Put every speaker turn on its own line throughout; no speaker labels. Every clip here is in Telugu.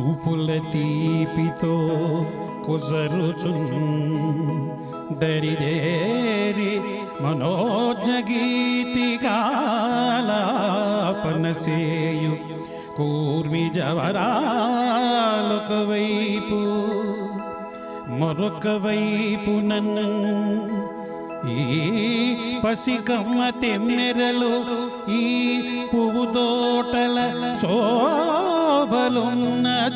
చూపుల తీపితో కుసరుచున్ దరిదేరి మనోజ్ఞ గీతిగాలాపనసేయు కూర్మి జవరాలొక వైపు మరొక వైపు నన్ను ఈ పసికమ్మ తెమ్మెరలు ఈ పువ్వు తోటల శోభలున్న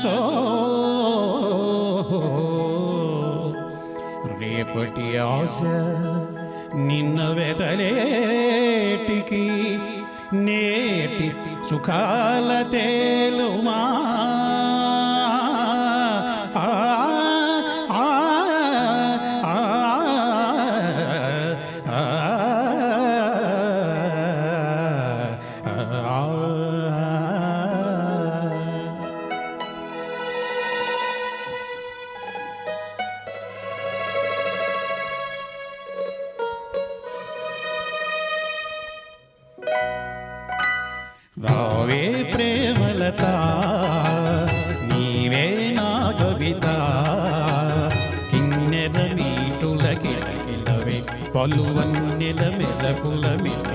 చో రేపటి ఆశ నిన్న వెదలేటికి నేటి సుఖాల తేలుమా? రావే ప్రేమలత నీవే నా కవిత కిన్నెల నీటుల కిలకిలవే పలువన్నెల మెలపుల మెల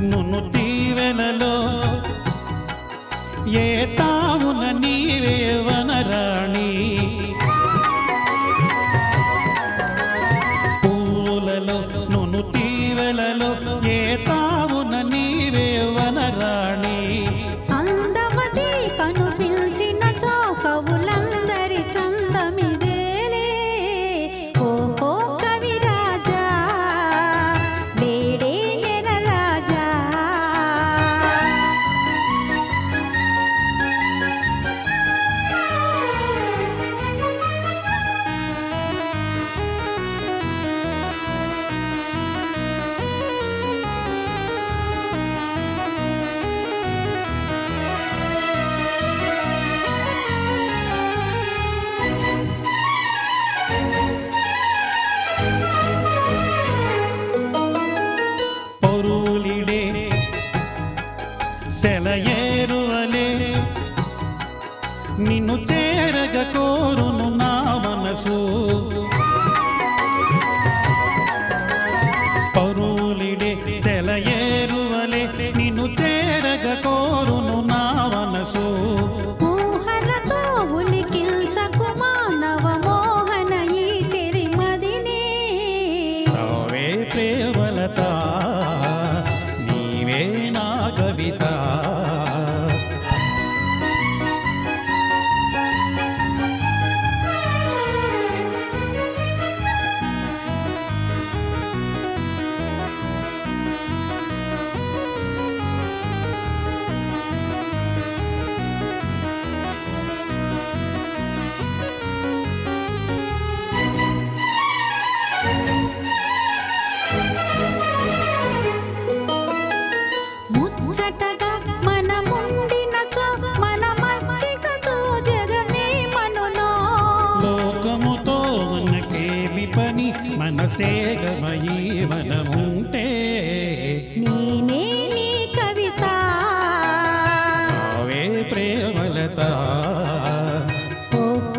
నున్ను తీవెలలో ఏరువలే. నిన్ను చేరగ కోరును నావ మనసేగమయి మనముంటే
నేనే నీ కవిత.
రావే ప్రేమలత.
ఓహో